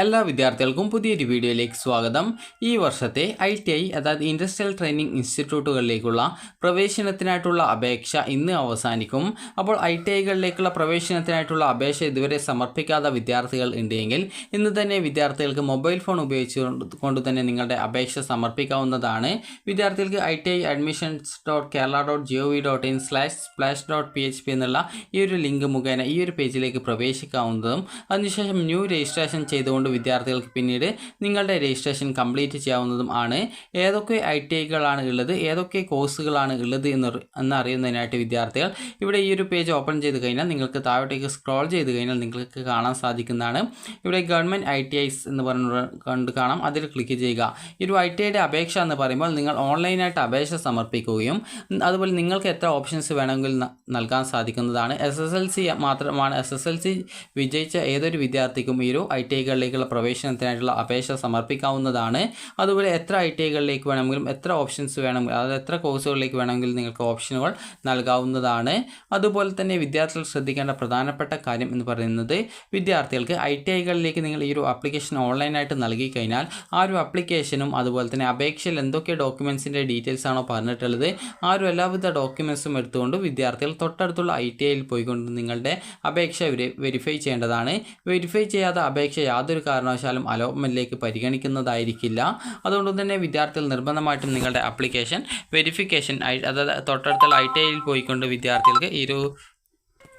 എല്ലാ വിദ്യാർത്ഥികൾക്കും പുതിയൊരു വീഡിയോയിലേക്ക് സ്വാഗതം. ഈ വർഷത്തെ ഐ ടി ഐ അതായത് ഇൻഡസ്ട്രിയൽ ട്രെയിനിങ് ഇൻസ്റ്റിറ്റ്യൂട്ടുകളിലേക്കുള്ള പ്രവേശനത്തിനായിട്ടുള്ള അപേക്ഷ ഇന്ന് അവസാനിക്കും. അപ്പോൾ ഐ ടി ഐകളിലേക്കുള്ള പ്രവേശനത്തിനായിട്ടുള്ള അപേക്ഷ ഇതുവരെ സമർപ്പിക്കാത്ത വിദ്യാർത്ഥികൾ ഉണ്ടെങ്കിൽ ഇന്ന് തന്നെ വിദ്യാർത്ഥികൾക്ക് മൊബൈൽ ഫോൺ ഉപയോഗിച്ചുകൊണ്ട് കൊണ്ട് തന്നെ നിങ്ങളുടെ അപേക്ഷ സമർപ്പിക്കാവുന്നതാണ്. വിദ്യാർത്ഥികൾക്ക് I T I admissions dot Kerala dot G O V dot in slash splash dot P H P എന്നുള്ള ഈ ഒരു ലിങ്ക് മുഖേന ഈ ഒരു പേജിലേക്ക് പ്രവേശിക്കാവുന്നതും. അതിനുശേഷം ന്യൂ രജിസ്ട്രേഷൻ ചെയ്തുകൊണ്ട് വിദ്യാർത്ഥികൾക്ക് പിന്നീട് നിങ്ങളുടെ രജിസ്ട്രേഷൻ കംപ്ലീറ്റ് ചെയ്യാവുന്നതും ആണ്. ഏതൊക്കെ ഐ ടി ഐകളാണ് ഉള്ളത് ഏതൊക്കെ കോഴ്സുകളാണ് ഉള്ളത് എന്ന് എന്ന് അറിയുന്നതിനായിട്ട് വിദ്യാർത്ഥികൾ ഇവിടെ ഈ ഒരു പേജ് ഓപ്പൺ ചെയ്ത് കഴിഞ്ഞാൽ നിങ്ങൾക്ക് താഴോട്ടേക്ക് സ്ക്രോൾ ചെയ്ത് കഴിഞ്ഞാൽ നിങ്ങൾക്ക് കാണാൻ സാധിക്കുന്നതാണ്. ഇവിടെ ഗവൺമെന്റ് ഐ ടി ഐസ് എന്ന് പറഞ്ഞ കണ്ട് കാണാം. അതിൽ ക്ലിക്ക് ചെയ്യുക. ഈ ഒരു ഐ ടി ഐയുടെ അപേക്ഷ എന്ന് പറയുമ്പോൾ നിങ്ങൾ ഓൺലൈനായിട്ട് അപേക്ഷ സമർപ്പിക്കുകയും അതുപോലെ നിങ്ങൾക്ക് എത്ര ഓപ്ഷൻസ് വേണമെങ്കിൽ നൽകാൻ സാധിക്കുന്നതാണ്. എസ് എസ് എൽ സി മാത്രമാണ്. എസ് എസ് എൽ സി വിജയിച്ച ഏതൊരു വിദ്യാർത്ഥിക്കും ഈ ഒരു ഐ ടി ഐകളിലേക്കുള്ള പ്രവേശനത്തിനായിട്ടുള്ള അപേക്ഷ സമർപ്പിക്കാവുന്നതാണ്. അതുപോലെ എത്ര ഐ ടി ഐകളിലേക്ക് വേണമെങ്കിലും എത്ര ഓപ്ഷൻസ് വേണമെങ്കിൽ അതായത് എത്ര കോഴ്സുകളിലേക്ക് വേണമെങ്കിലും നിങ്ങൾക്ക് ഓപ്ഷനുകൾ നൽകാവുന്നതാണ്. അതുപോലെ തന്നെ വിദ്യാർത്ഥികൾ ശ്രദ്ധിക്കേണ്ട പ്രധാനപ്പെട്ട കാര്യം എന്ന് പറയുന്നത് വിദ്യാർത്ഥികൾക്ക് ഐ ടി ഐകളിലേക്ക് നിങ്ങൾ ഈ ഒരു അപ്ലിക്കേഷൻ ഓൺലൈനായിട്ട് നൽകി കഴിഞ്ഞാൽ ആ ഒരു അപ്ലിക്കേഷനും അതുപോലെ തന്നെ അപേക്ഷയിൽ എന്തൊക്കെ ഡോക്യുമെൻസിന്റെ ഡീറ്റെയിൽസ് ആണോ പറഞ്ഞിട്ടുള്ളത് ആ ഒരു എല്ലാവിധ ഡോക്യുമെൻസും എടുത്തുകൊണ്ട് വിദ്യാർത്ഥികൾ തൊട്ടടുത്തുള്ള ഐ ടി ഐയിൽ പോയിക്കൊണ്ട് നിങ്ങളുടെ അപേക്ഷ വെരിഫൈ ചെയ്യേണ്ടതാണ്. വെരിഫൈ ചെയ്യാതെ അപേക്ഷ യാതൊരു കാരണവശാലും അലോപ്മെന്റിലേക്ക് പരിഗണിക്കുന്നതായിരിക്കില്ല. അതുകൊണ്ട് തന്നെ വിദ്യാർത്ഥികൾ നിർബന്ധമായിട്ടും നിങ്ങളുടെ അപ്ലിക്കേഷൻ വെരിഫിക്കേഷൻ അതായത് തൊട്ടടുത്തുള്ള ഐ ടി ഐയിൽ പോയിക്കൊണ്ട് വിദ്യാർത്ഥികൾക്ക് ഈ ഒരു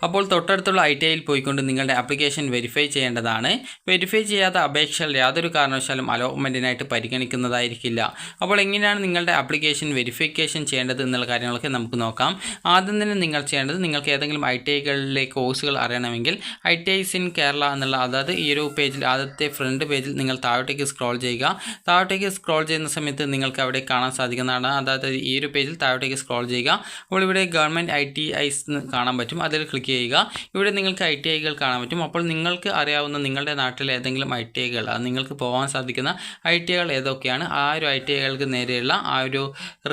അപ്പോൾ തൊട്ടടുത്തുള്ള ഐ ടി ഐയിൽ പോയിക്കൊണ്ട് നിങ്ങളുടെ ആപ്ലിക്കേഷൻ വെരിഫൈ ചെയ്യേണ്ടതാണ്. വെരിഫൈ ചെയ്യാത്ത അപേക്ഷകൾ യാതൊരു കാരണവശാലും അലോട്ട്മെന്റിനായിട്ട് പരിഗണിക്കുന്നതായിരിക്കില്ല. അപ്പോൾ എങ്ങനെയാണ് നിങ്ങളുടെ ആപ്ലിക്കേഷൻ വെരിഫിക്കേഷൻ ചെയ്യേണ്ടത് എന്നുള്ള കാര്യങ്ങളൊക്കെ നമുക്ക് നോക്കാം. ആദ്യം തന്നെ നിങ്ങൾ ചെയ്യേണ്ടത് നിങ്ങൾക്ക് ഏതെങ്കിലും ഐ ടി ഐകളിലെ കോഴ്സുകൾ അറിയണമെങ്കിൽ I T Is in Kerala എന്നുള്ള അതായത് ഈ ഒരു പേജിൽ ആദ്യത്തെ ഫ്രണ്ട് പേജിൽ നിങ്ങൾ താഴോട്ടേക്ക് സ്ക്രോൾ ചെയ്യുക. താഴോട്ടേക്ക് സ്ക്രോൾ ചെയ്യുന്ന സമയത്ത് നിങ്ങൾക്ക് അവിടെ കാണാൻ സാധിക്കുന്നതാണ്. അതായത് ഈ ഒരു പേജിൽ താഴോട്ടേക്ക് സ്ക്രോൾ ചെയ്യുക. അപ്പോൾ ഇവിടെ ഗവൺമെന്റ് ഐ ടി ഐസ് കാണാൻ പറ്റും. അതിൽ ക്ലിക്ക് ചെയ്യുക. ഇവിടെ നിങ്ങൾക്ക് ഐ ടി ഐകൾ കാണാൻ പറ്റും. അപ്പോൾ നിങ്ങൾക്ക് അറിയാവുന്ന നിങ്ങളുടെ നാട്ടിലെ ഏതെങ്കിലും ഐ ടി ഐകൾ നിങ്ങൾക്ക് പോകാൻ സാധിക്കുന്ന ഐ ടി ഐകൾ ഏതൊക്കെയാണ്? ആ ഒരു ഐ ടി ഐകൾക്ക് നേരെയുള്ള ആ ഒരു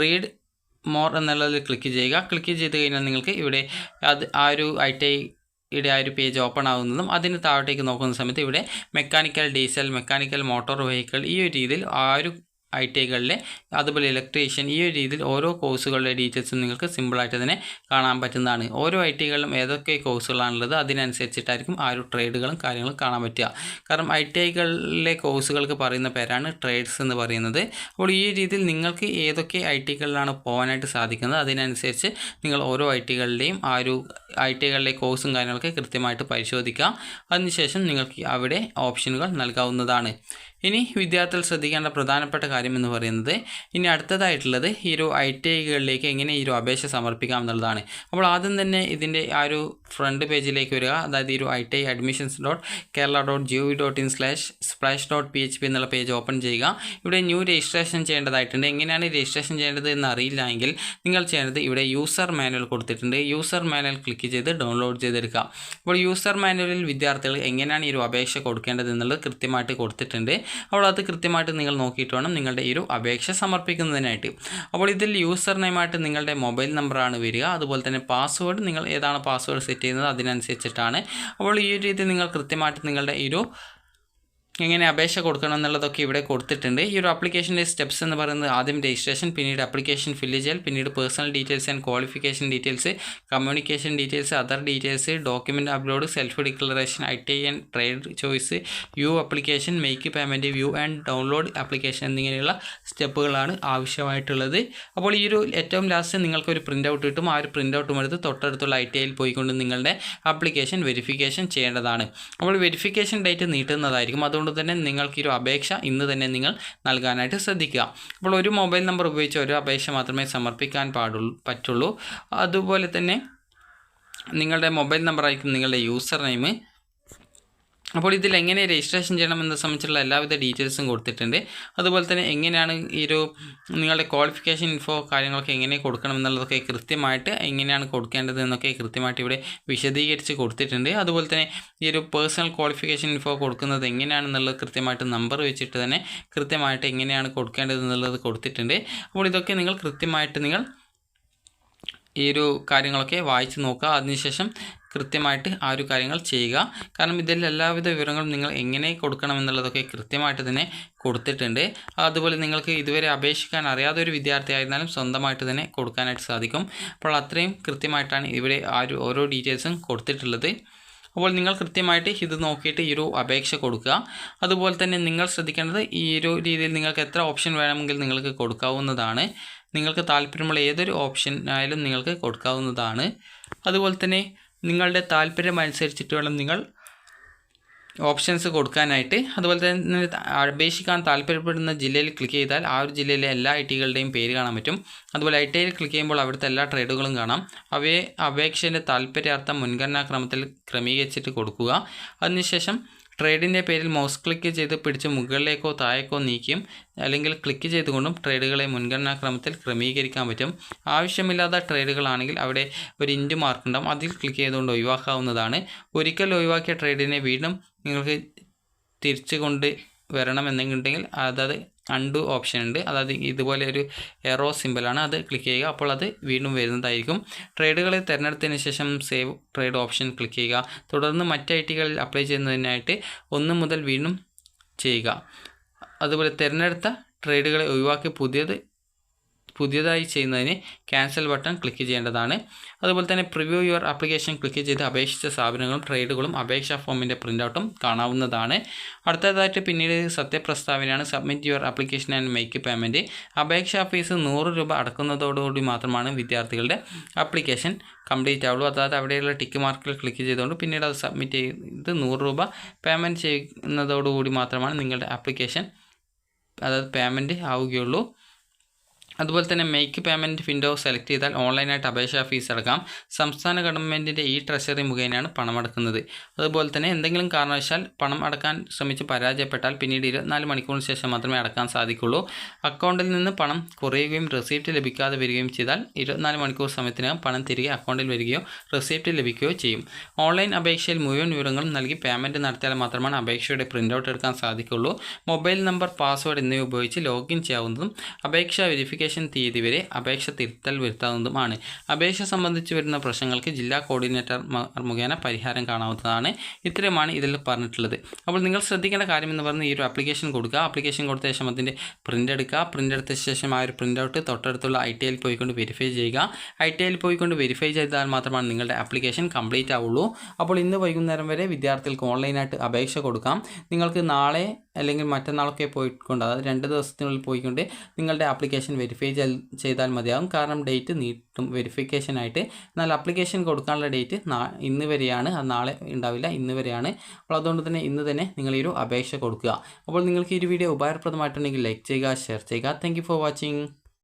റീഡ് മോർ എന്നുള്ളതിൽ ക്ലിക്ക് ചെയ്യുക. ക്ലിക്ക് ചെയ്ത് കഴിഞ്ഞാൽ നിങ്ങൾക്ക് ഇവിടെ അത് ആ ഒരു ഐ ടി ഐ ഇവിടെ ആ ഒരു പേജ് ഓപ്പൺ ആകുന്നതും അതിന് താഴോട്ടേക്ക് നോക്കുന്ന സമയത്ത് ഇവിടെ mechanical diesel mechanical motor vehicle ഈ ഒരു രീതിയിൽ ആ ഒരു ഐ ടി ഐകളിലെ അതുപോലെ ഇലക്ട്രീഷ്യൻ ഈ ഒരു രീതിയിൽ ഓരോ കോഴ്സുകളുടെ ഡീറ്റെയിൽസും നിങ്ങൾക്ക് സിമ്പിളായിട്ട് തന്നെ കാണാൻ പറ്റുന്നതാണ്. ഓരോ ഐ ടി ഐകളിലും ഏതൊക്കെ കോഴ്സുകളാണുള്ളത് അതിനനുസരിച്ചിട്ടായിരിക്കും ആ ഒരു ട്രേഡുകളും കാര്യങ്ങളും കാണാൻ പറ്റുക. കാരണം ഐ ടി ഐകളിലെ കോഴ്സുകൾക്ക് പറയുന്ന പേരാണ് ട്രേഡ്സ് എന്ന് പറയുന്നത്. അപ്പോൾ ഈ രീതിയിൽ നിങ്ങൾക്ക് ഏതൊക്കെ ഐ ടി ഐകളിലാണ് പോകാനായിട്ട് സാധിക്കുന്നത് അതിനനുസരിച്ച് നിങ്ങൾ ഓരോ ഐ ടി ഐകളുടെയും ആ ഒരു ഐ ടി ഐകളിലെ കോഴ്സും കാര്യങ്ങളൊക്കെ കൃത്യമായിട്ട് പരിശോധിക്കുക അതിനുശേഷം നിങ്ങൾക്ക് അവിടെ ഓപ്ഷനുകൾ നൽകാവുന്നതാണ്. ഇനി വിദ്യാർത്ഥികൾ ശ്രദ്ധിക്കേണ്ട പ്രധാനപ്പെട്ട കാര്യം എന്ന് പറയുന്നത് ഇനി അടുത്തതായിട്ടുള്ളത് ഈ ഒരു ഐ ടി ഐകളിലേക്ക് എങ്ങനെ ഈ ഒരു അപേക്ഷ സമർപ്പിക്കാം എന്നുള്ളതാണ്. അപ്പോൾ ആദ്യം തന്നെ ഇതിന്റെ ആ ഒരു ഫ്രണ്ട് പേജിലേക്ക് വരിക. അതായത് ഈ ഒരു I T I admissions dot Kerala dot G O dot in slash splash dot P H P എന്നുള്ള പേജ് ഓപ്പൺ ചെയ്യുക. ഇവിടെ ന്യൂ രജിസ്ട്രേഷൻ ചെയ്യേണ്ടതായിട്ടുണ്ട്. എങ്ങനെയാണ് രജിസ്ട്രേഷൻ ചെയ്യേണ്ടത് എന്ന് അറിയില്ല എങ്കിൽ നിങ്ങൾ ചെയ്യേണ്ടത് ഇവിടെ യൂസർ മാനുവൽ കൊടുത്തിട്ടുണ്ട്. യൂസർ മാനുവൽ ക്ലിക്ക് ചെയ്ത് ഡൗൺലോഡ് ചെയ്തെടുക്കുക. അപ്പോൾ യൂസർ മാനുവലിൽ വിദ്യാർത്ഥികൾ എങ്ങനെയാണ് ഈ ഒരു അപേക്ഷ കൊടുക്കേണ്ടത് എന്നുള്ളത് കൃത്യമായിട്ട് കൊടുത്തിട്ടുണ്ട്. അപ്പോൾ അത് കൃത്യമായിട്ട് നിങ്ങൾ നോക്കിയിട്ട് വേണം നിങ്ങളുടെ ഈ ഒരു അപേക്ഷ സമർപ്പിക്കുന്നതിനായിട്ട്. അപ്പോൾ ഇതിൽ യൂസർ നെയിമായിട്ട് നിങ്ങളുടെ മൊബൈൽ നമ്പറാണ് വരിക. അതുപോലെ തന്നെ പാസ്വേഡ് നിങ്ങൾ ഏതാണ് പാസ്വേഡ് സെറ്റ് ചെയ്യുന്നത് അതിനനുസരിച്ചിട്ടാണ്. അപ്പോൾ ഈ ഒരു രീതി നിങ്ങൾ കൃത്യമായിട്ട് നിങ്ങളുടെ ഈ ഒരു എങ്ങനെ അപേക്ഷ കൊടുക്കണം എന്നുള്ളതൊക്കെ ഇവിടെ കൊടുത്തിട്ടുണ്ട്. ഈ ഒരു ആപ്ലിക്കേഷന്റെ സ്റ്റെപ്സ് എന്ന് പറയുന്നത് ആദ്യം രജിസ്ട്രേഷൻ പിന്നീട് അപ്ലിക്കേഷൻ ഫില്ല് ചെയ്യൽ പിന്നീട് personal details and qualification details communication details other details document upload self declaration I T and trade choice view application make payment view and download application എന്നിങ്ങനെയുള്ള സ്റ്റെപ്പുകളാണ് ആവശ്യമായിട്ടുള്ളത്. അപ്പോൾ ഈ ഒരു ഏറ്റവും ലാസ്റ്റ് നിങ്ങൾക്കൊരു പ്രിന്റ് ഔട്ട് കിട്ടും. ആ ഒരു പ്രിന്റ് ഔട്ടും എടുത്ത് തൊട്ടടുത്തുള്ള ഐ ടി ഐയിൽ പോയിക്കൊണ്ട് നിങ്ങളുടെ അപ്ലിക്കേഷൻ വെരിഫിക്കേഷൻ ചെയ്യേണ്ടതാണ്. അപ്പോൾ വെരിഫിക്കേഷൻ ഡേറ്റ് നീട്ടുന്നതായിരിക്കും. അതുകൊണ്ട് തന്നെ നിങ്ങൾക്ക് ഒരു അപേക്ഷ ഇന്ന് തന്നെ നിങ്ങൾ നൽകാനായിട്ട് ശ്രദ്ധിക്കുക. അപ്പോൾ ഒരു മൊബൈൽ നമ്പർ ഉപയോഗിച്ച് ഒരു അപേക്ഷ മാത്രമേ സമർപ്പിക്കാൻ പാടുള്ളൂ പറ്റുള്ളൂ. അതുപോലെ തന്നെ നിങ്ങളുടെ മൊബൈൽ നമ്പറായിരിക്കും നിങ്ങളുടെ യൂസർ നെയിം. അപ്പോൾ ഇതിൽ എങ്ങനെ രജിസ്ട്രേഷൻ ചെയ്യണം എന്നത് സംബന്ധിച്ചുള്ള എല്ലാവിധ ഡീറ്റെയിൽസും കൊടുത്തിട്ടുണ്ട്. അതുപോലെ തന്നെ എങ്ങനെയാണ് ഈ ഒരു നിങ്ങളുടെ ക്വാളിഫിക്കേഷൻ ഇൻഫോ കാര്യങ്ങളൊക്കെ എങ്ങനെ കൊടുക്കണം എന്നുള്ളതൊക്കെ കൃത്യമായിട്ട് എങ്ങനെയാണ് കൊടുക്കേണ്ടത് എന്നൊക്കെ കൃത്യമായിട്ട് ഇവിടെ വിശദീകരിച്ച് കൊടുത്തിട്ടുണ്ട്. അതുപോലെ തന്നെ ഈ ഒരു പേഴ്സണൽ ക്വാളിഫിക്കേഷൻ ഇൻഫോ കൊടുക്കുന്നത് എങ്ങനെയാണെന്നുള്ളത് കൃത്യമായിട്ട് നമ്പർ വെച്ചിട്ട് തന്നെ കൃത്യമായിട്ട് എങ്ങനെയാണ് കൊടുക്കേണ്ടത് എന്നുള്ളത് കൊടുത്തിട്ടുണ്ട്. അപ്പോൾ ഇതൊക്കെ നിങ്ങൾ കൃത്യമായിട്ട് നിങ്ങൾ ഈ ഒരു കാര്യങ്ങളൊക്കെ വായിച്ച് നോക്കുക. അതിനുശേഷം കൃത്യമായിട്ട് ആ ഒരു കാര്യങ്ങൾ ചെയ്യുക. കാരണം ഇതിൽ എല്ലാവിധ വിവരങ്ങളും നിങ്ങൾ എങ്ങനെ കൊടുക്കണം എന്നുള്ളതൊക്കെ കൃത്യമായിട്ട് തന്നെ കൊടുത്തിട്ടുണ്ട്. അതുപോലെ നിങ്ങൾക്ക് ഇതുവരെ അപേക്ഷിക്കാൻ അറിയാത്ത ഒരു വിദ്യാർത്ഥി ആയിരുന്നാലും സ്വന്തമായിട്ട് തന്നെ കൊടുക്കാനായിട്ട് സാധിക്കും. അപ്പോൾ അത്രയും കൃത്യമായിട്ടാണ് ഇവിടെ ആ ഒരു ഓരോ ഡീറ്റെയിൽസും കൊടുത്തിട്ടുള്ളത്. അപ്പോൾ നിങ്ങൾ കൃത്യമായിട്ട് ഇത് നോക്കിയിട്ട് ഈ ഒരു അപേക്ഷ കൊടുക്കുക. അതുപോലെ തന്നെ നിങ്ങൾ ശ്രദ്ധിക്കേണ്ടത് ഈ ഒരു രീതിയിൽ നിങ്ങൾക്ക് എത്ര ഓപ്ഷൻ വേണമെങ്കിൽ നിങ്ങൾക്ക് കൊടുക്കാവുന്നതാണ്. നിങ്ങൾക്ക് താല്പര്യമുള്ള ഏതൊരു ഓപ്ഷൻ ആയാലും നിങ്ങൾക്ക് കൊടുക്കാവുന്നതാണ്. അതുപോലെ തന്നെ നിങ്ങളുടെ താല്പര്യമനുസരിച്ചിട്ട് വേണം നിങ്ങൾ ഓപ്ഷൻസ് കൊടുക്കാനായിട്ട്. അതുപോലെ തന്നെ അപേക്ഷിക്കാൻ താല്പര്യപ്പെടുന്ന ജില്ലയിൽ ക്ലിക്ക് ചെയ്താൽ ആ ഒരു ജില്ലയിലെ എല്ലാ ഐ ടികളുടെയും പേര് കാണാൻ പറ്റും. അതുപോലെ ഐ ടിയിൽ ക്ലിക്ക് ചെയ്യുമ്പോൾ അവിടുത്തെ എല്ലാ ട്രേഡുകളും കാണാം. അവയെ അപേക്ഷന്റെ താല്പര്യാർത്ഥം മുൻഗണനാക്രമത്തിൽ ക്രമീകരിച്ചിട്ട് കൊടുക്കുക. അതിനുശേഷം ട്രേഡിന്റെ പേരിൽ മൗസ് ക്ലിക്ക് ചെയ്ത് പിടിച്ച് മുകളിലേക്കോ താഴേക്കോ നീക്കിയും അല്ലെങ്കിൽ ക്ലിക്ക് ചെയ്തുകൊണ്ടും ട്രേഡുകളെ മുൻഗണനാക്രമത്തിൽ ക്രമീകരിക്കാൻ പറ്റും. ആവശ്യമില്ലാത്ത ട്രേഡുകളാണെങ്കിൽ അവിടെ ഒരു ഇന്റ് മാർക്ക് ഉണ്ടാവും. അതിൽ ക്ലിക്ക് ചെയ്തുകൊണ്ട് ഒഴിവാക്കാവുന്നതാണ്. ഒരിക്കൽ ഒഴിവാക്കിയ ട്രേഡിനെ വീണ്ടും നിങ്ങൾക്ക് തിരിച്ചു കൊണ്ട് വരണമെന്നുണ്ടെങ്കിൽ അതായത് അൺഡു ഓപ്ഷൻ ഉണ്ട്. അതായത് ഇതുപോലെ ഒരു എറോ സിമ്പിളാണ് അത് ക്ലിക്ക് ചെയ്യുക. അപ്പോൾ അത് വീണ്ടും വരുന്നതായിരിക്കും. ട്രേഡുകൾ തിരഞ്ഞെടുത്തതിന് ശേഷം സേവ് ട്രേഡ് ഓപ്ഷൻ ക്ലിക്ക് ചെയ്യുക. തുടർന്ന് മറ്റ് ഐ ടികളിൽ അപ്ലൈ ചെയ്യുന്നതിനായിട്ട് ഒന്ന് മുതൽ വീണ്ടും ചെയ്യുക. അതുപോലെ തിരഞ്ഞെടുത്ത ട്രേഡുകളെ ഒഴിവാക്കി പുതിയത് പുതിയതായി ചെയ്യുന്നതിന് ക്യാൻസൽ ബട്ടൺ ക്ലിക്ക് ചെയ്യേണ്ടതാണ്. അതുപോലെ തന്നെ പ്രിവ്യൂ യുവർ ആപ്ലിക്കേഷൻ ക്ലിക്ക് ചെയ്ത് അപേക്ഷിച്ച സ്ഥാപനങ്ങളും ട്രേഡുകളും അപേക്ഷാ ഫോമിന്റെ പ്രിന്റ് കാണാവുന്നതാണ്. അടുത്തതായിട്ട് പിന്നീട് സത്യപ്രസ്താവനയാണ് submit your application and make payment അപേക്ഷാ ഫീസ് നൂറ് രൂപ അടക്കുന്നതോടുകൂടി മാത്രമാണ് വിദ്യാർത്ഥികളുടെ ആപ്ലിക്കേഷൻ കംപ്ലീറ്റ് ആവുള്ളൂ. അതായത് അവിടെയുള്ള ടിക്ക് മാർക്കിൽ ക്ലിക്ക് ചെയ്തുകൊണ്ട് പിന്നീട് അത് സബ്മിറ്റ് ചെയ്ത് നൂറ് രൂപ പേയ്മെന്റ് ചെയ്യുന്നതോടുകൂടി മാത്രമാണ് നിങ്ങളുടെ ആപ്ലിക്കേഷൻ അതായത് പേയ്മെന്റ് ആവുകയുള്ളൂ. അതുപോലെ തന്നെ മേക്ക് പേയ്മെന്റ് വിൻഡോ സെലക്ട് ചെയ്താൽ ഓൺലൈനായിട്ട് അപേക്ഷാ ഫീസ് അടക്കാം. സംസ്ഥാന ഗവൺമെന്റിന്റെ ഈ ട്രഷറി മുഖേനയാണ് പണമടക്കുന്നത് അതുപോലെ തന്നെ എന്തെങ്കിലും കാരണവശാൽ പണം അടക്കാൻ ശ്രമിച്ച് പരാജയപ്പെട്ടാൽ പിന്നീട് ഇരുപത്തിനാല് മണിക്കൂറിന് ശേഷം മാത്രമേ അടക്കാൻ സാധിക്കുള്ളൂ. അക്കൗണ്ടിൽ നിന്ന് പണം കുറയുകയും റെസിപ്റ്റ് ലഭിക്കാതെ വരികയും ചെയ്താൽ ഇരുപത്തിനാല് മണിക്കൂർ സമയത്തിനകം പണം തിരികെ അക്കൗണ്ടിൽ വരികയോ റെസിപ്റ്റ് ലഭിക്കുകയോ ചെയ്യും. ഓൺലൈൻ അപേക്ഷയിൽ മുഴുവൻ വിവരങ്ങളും നൽകി പേയ്മെന്റ് നടത്തിയാൽ മാത്രമാണ് അപേക്ഷയുടെ പ്രിന്റ് ഔട്ട് എടുക്കാൻ സാധിക്കുള്ളൂ. മൊബൈൽ നമ്പർ പാസ്വേഡ് എന്നിവ ഉപയോഗിച്ച് ലോഗിൻ ചെയ്യാവുന്നതും അപേക്ഷ വെരിഫിക്കേഷൻ വെരിഫിക്കേഷൻ തീയതി വരെ അപേക്ഷ തിരുത്തൽ വരുത്താവുന്നതുമാണ്. അപേക്ഷ സംബന്ധിച്ച് വരുന്ന പ്രശ്നങ്ങൾക്ക് ജില്ലാ കോർഡിനേറ്റർ മുഖേന പരിഹാരം കാണാവുന്നതാണ്. ഇത്രയുമാണ് ഇതിൽ പറഞ്ഞിട്ടുള്ളത്. അപ്പോൾ നിങ്ങൾ ശ്രദ്ധിക്കേണ്ട കാര്യം എന്ന് പറഞ്ഞാൽ ഈ ഒരു ആപ്ലിക്കേഷൻ കൊടുക്കുക. ആപ്ലിക്കേഷൻ കൊടുത്ത ശേഷം അതിന്റെ പ്രിന്റ് എടുക്കുക. പ്രിന്റ് എടുത്ത ശേഷം ആ ഒരു പ്രിന്റ് ഔട്ട് തൊട്ടടുത്തുള്ള ഐ ടി ഐയിൽ പോയിക്കൊണ്ട് വെരിഫൈ ചെയ്യുക. ഐ ടി ഐയിൽ പോയിക്കൊണ്ട് വെരിഫൈ ചെയ്താൽ മാത്രമാണ് നിങ്ങളുടെ ആപ്ലിക്കേഷൻ കംപ്ലീറ്റ് ആവുള്ളൂ. അപ്പോൾ ഇന്ന് വൈകുന്നേരം വരെ വിദ്യാർത്ഥികൾക്ക് ഓൺലൈനായിട്ട് അപേക്ഷ കൊടുക്കാം. നിങ്ങൾക്ക് നാളെ അല്ലെങ്കിൽ മറ്റന്നാളൊക്കെ പോയിക്കൊണ്ട് അതായത് രണ്ട് ദിവസത്തിനുള്ളിൽ പോയിക്കൊണ്ട് നിങ്ങളുടെ ആപ്ലിക്കേഷൻ വെരിഫൈ ചെയ്താൽ മതിയാകും കാരണം ഡേറ്റ് നീട്ടും. വെരിഫിക്കേഷനായിട്ട് എന്നാൽ അപ്ലിക്കേഷൻ കൊടുക്കാനുള്ള ഡേറ്റ് ഇന്ന് വരെയാണ്. അത് നാളെ ഉണ്ടാവില്ല. ഇന്ന് വരെയാണ്. അപ്പോൾ അതുകൊണ്ട് തന്നെ ഇന്ന് തന്നെ നിങ്ങൾ ഈ ഒരു അപേക്ഷ കൊടുക്കുക. അപ്പോൾ നിങ്ങൾക്ക് ഈ ഒരു വീഡിയോ ഉപകാരപ്രദമായിട്ടുണ്ടെങ്കിൽ ലൈക്ക് ചെയ്യുക ഷെയർ ചെയ്യുക. Thank for watching